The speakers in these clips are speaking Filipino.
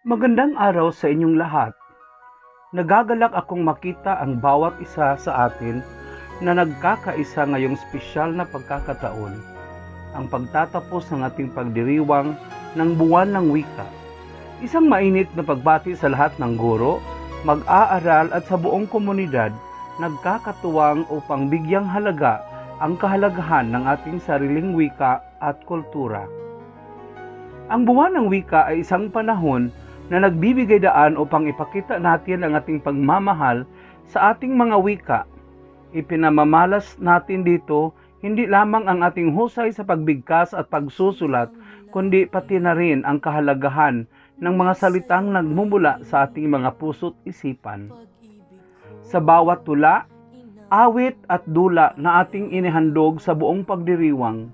Magandang araw sa inyong lahat. Nagagalak akong makita ang bawat isa sa atin na nagkakaisa ngayong espesyal na pagkakataon, ang pagtatapos ng ating pagdiriwang ng buwan ng wika. Isang mainit na pagbati sa lahat ng guro, mag-aaral at sa buong komunidad nagkakatuwang upang bigyang halaga ang kahalagahan ng ating sariling wika at kultura. Ang buwan ng wika ay isang panahon na nagbibigay daan upang ipakita natin ang ating pagmamahal sa ating mga wika. Ipinamamalas natin dito hindi lamang ang ating husay sa pagbigkas at pagsusulat, kundi pati na rin ang kahalagahan ng mga salitang nagmumula sa ating mga puso't isipan. Sa bawat tula, awit at dula na ating inihandog sa buong pagdiriwang,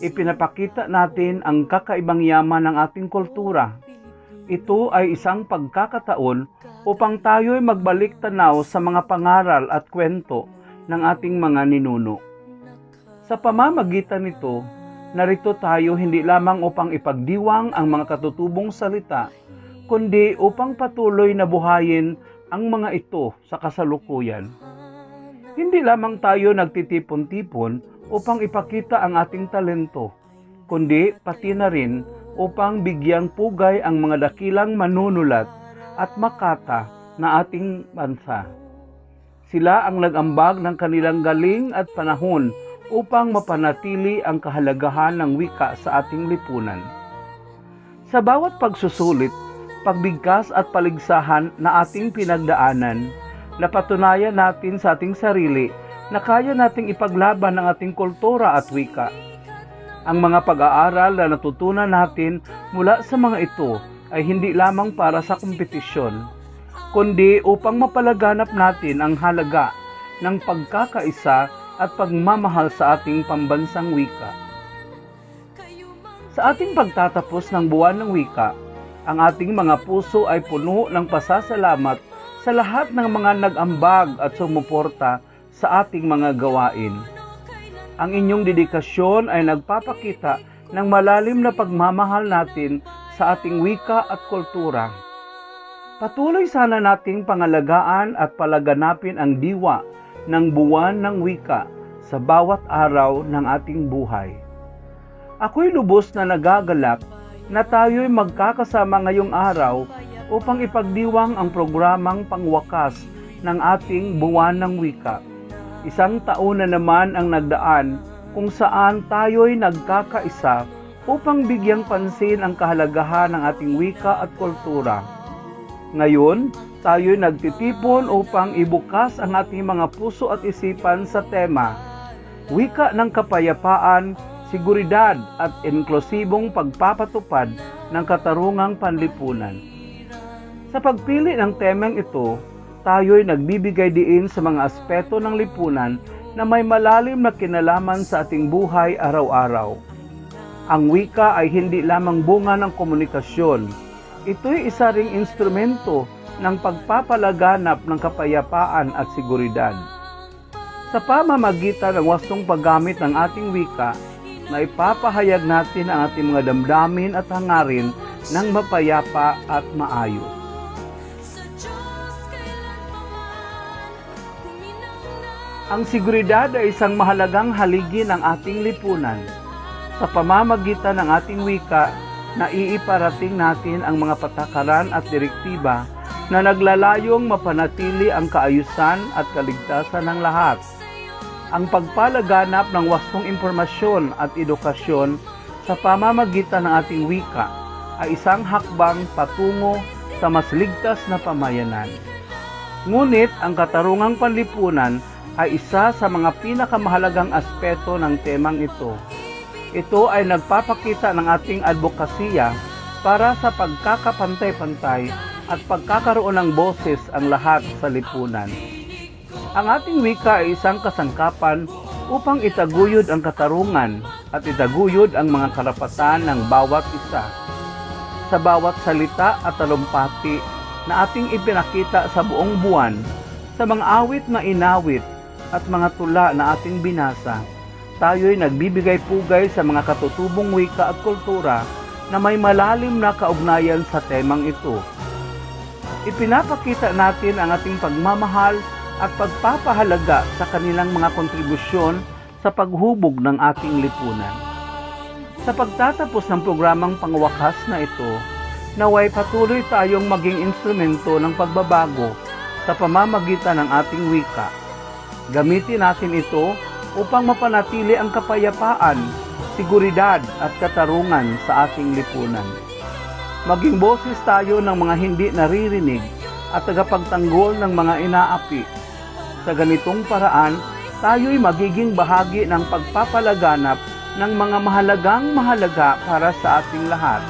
ipinapakita natin ang kakaibang yaman ng ating kultura. Ito ay isang pagkakataon upang tayo'y magbalik tanaw sa mga pangaral at kwento ng ating mga ninuno. Sa pamamagitan nito, narito tayo hindi lamang upang ipagdiwang ang mga katutubong salita, kundi upang patuloy na buhayin ang mga ito sa kasalukuyan. Hindi lamang tayo nagtitipon-tipon upang ipakita ang ating talento, kundi pati na rin upang bigyang pugay ang mga dakilang manunulat at makata na ating bansa. Sila ang nag-ambag ng kanilang galing at panahon upang mapanatili ang kahalagahan ng wika sa ating lipunan. Sa bawat pagsusulit, pagbigkas at paligsahan na ating pinagdaanan, napatunayan natin sa ating sarili na kaya nating ipaglaban ang ating kultura at wika. Ang mga pag-aaral na natutunan natin mula sa mga ito ay hindi lamang para sa kompetisyon, kundi upang mapalaganap natin ang halaga ng pagkakaisa at pagmamahal sa ating pambansang wika. Sa ating pagtatapos ng buwan ng wika, ang ating mga puso ay puno ng pasasalamat sa lahat ng mga nag-ambag at sumuporta sa ating mga gawain. Ang inyong dedikasyon ay nagpapakita ng malalim na pagmamahal natin sa ating wika at kultura. Patuloy sana nating pangalagaan at palaganapin ang diwa ng buwan ng wika sa bawat araw ng ating buhay. Ako'y lubos na nagagalak na tayo'y magkakasama ngayong araw upang ipagdiwang ang programang pangwakas ng ating buwan ng wika. Isang taon na naman ang nagdaan kung saan tayo'y nagkakaisa upang bigyang pansin ang kahalagahan ng ating wika at kultura. Ngayon, tayo'y nagtitipon upang ibukas ang ating mga puso at isipan sa tema, Wika ng Kapayapaan, Seguridad at Inklusibong Pagpapatupad ng Katarungang Panlipunan. Sa pagpili ng temang ito, tayo'y nagbibigay diin sa mga aspeto ng lipunan na may malalim na kinalaman sa ating buhay araw-araw. Ang wika ay hindi lamang bunga ng komunikasyon. Ito'y isa ring instrumento ng pagpapalaganap ng kapayapaan at seguridad. Sa pamamagitan ng wastong paggamit ng ating wika, na ipapahayag natin ang ating mga damdamin at hangarin ng mapayapa at maayos. Ang seguridad ay isang mahalagang haligi ng ating lipunan. Sa pamamagitan ng ating wika, naiiparating natin ang mga patakaran at direktiba na naglalayong mapanatili ang kaayusan at kaligtasan ng lahat. Ang pagpalaganap ng wastong impormasyon at edukasyon sa pamamagitan ng ating wika ay isang hakbang patungo sa mas ligtas na pamayanan. Ngunit ang katarungang panlipunan ay isa sa mga pinakamahalagang aspeto ng temang ito. Ito ay nagpapakita ng ating advokasya para sa pagkakapantay-pantay at pagkakaroon ng boses ang lahat sa lipunan. Ang ating wika ay isang kasangkapan upang itaguyod ang katarungan at itaguyod ang mga karapatan ng bawat isa. Sa bawat salita at talumpati na ating ipinakita sa buong buwan, sa mga awit na inawit at mga tula na ating binasa, tayo'y nagbibigay pugay sa mga katutubong wika at kultura na may malalim na kaugnayan sa temang ito. Ipinapakita natin ang ating pagmamahal at pagpapahalaga sa kanilang mga kontribusyon sa paghubog ng ating lipunan. Sa pagtatapos ng programang pangwakas na ito, naway patuloy tayong maging instrumento ng pagbabago sa pamamagitan ng ating wika. Gamitin natin ito upang mapanatili ang kapayapaan, seguridad at katarungan sa ating lipunan. Maging boses tayo ng mga hindi naririnig at tagapagtanggol ng mga inaapi. Sa ganitong paraan, tayo'y magiging bahagi ng pagpapalaganap ng mga mahalagang mahalaga para sa ating lahat.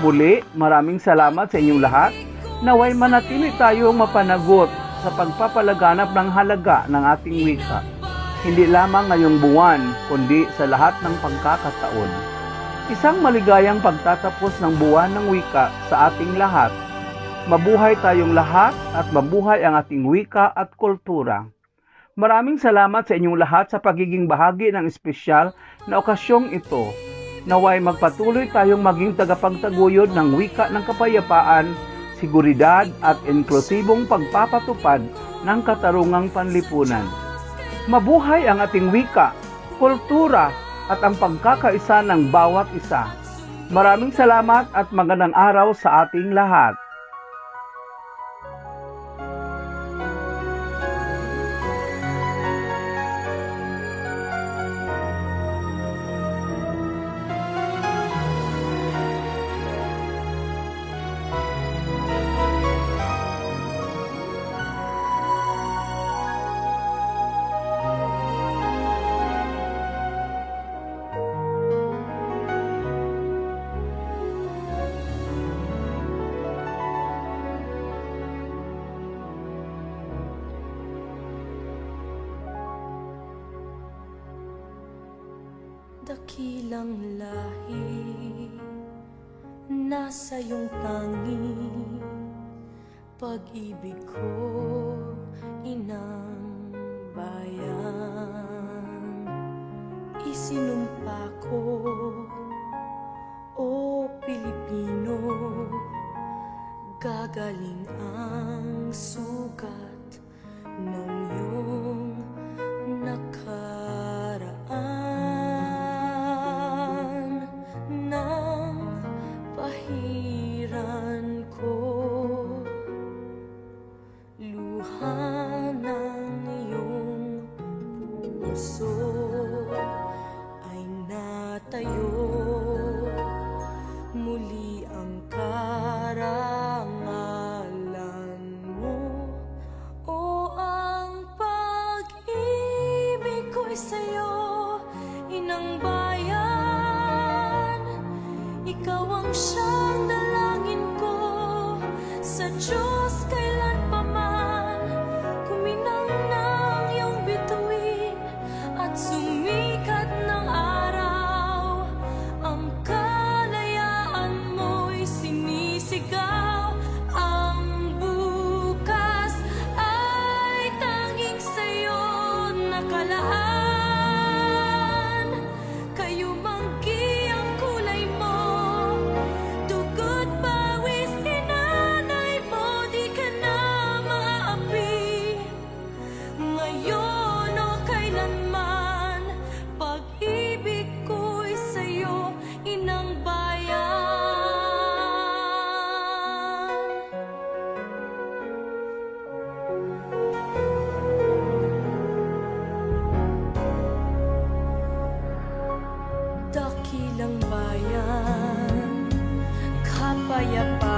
Muli, maraming salamat sa inyong lahat. Naway manatili tayong mapanagot sa pagpapalaganap ng halaga ng ating wika. Hindi lamang ngayong buwan, kundi sa lahat ng pagkakataon. Isang maligayang pagtatapos ng buwan ng wika sa ating lahat. Mabuhay tayong lahat at mabuhay ang ating wika at kultura. Maraming salamat sa inyong lahat sa pagiging bahagi ng espesyal na okasyong ito. Naway magpatuloy tayong maging tagapagtaguyod ng wika ng kapayapaan, seguridad at inklusibong pagpapatupad ng katarungang panlipunan. Mabuhay ang ating wika, kultura at ang pagkakaisa ng bawat isa. Maraming salamat at magandang araw sa ating lahat. Dakilang lahi Nasa iyong tangi Pag-ibig ko Dakilang bayan Kapayapaan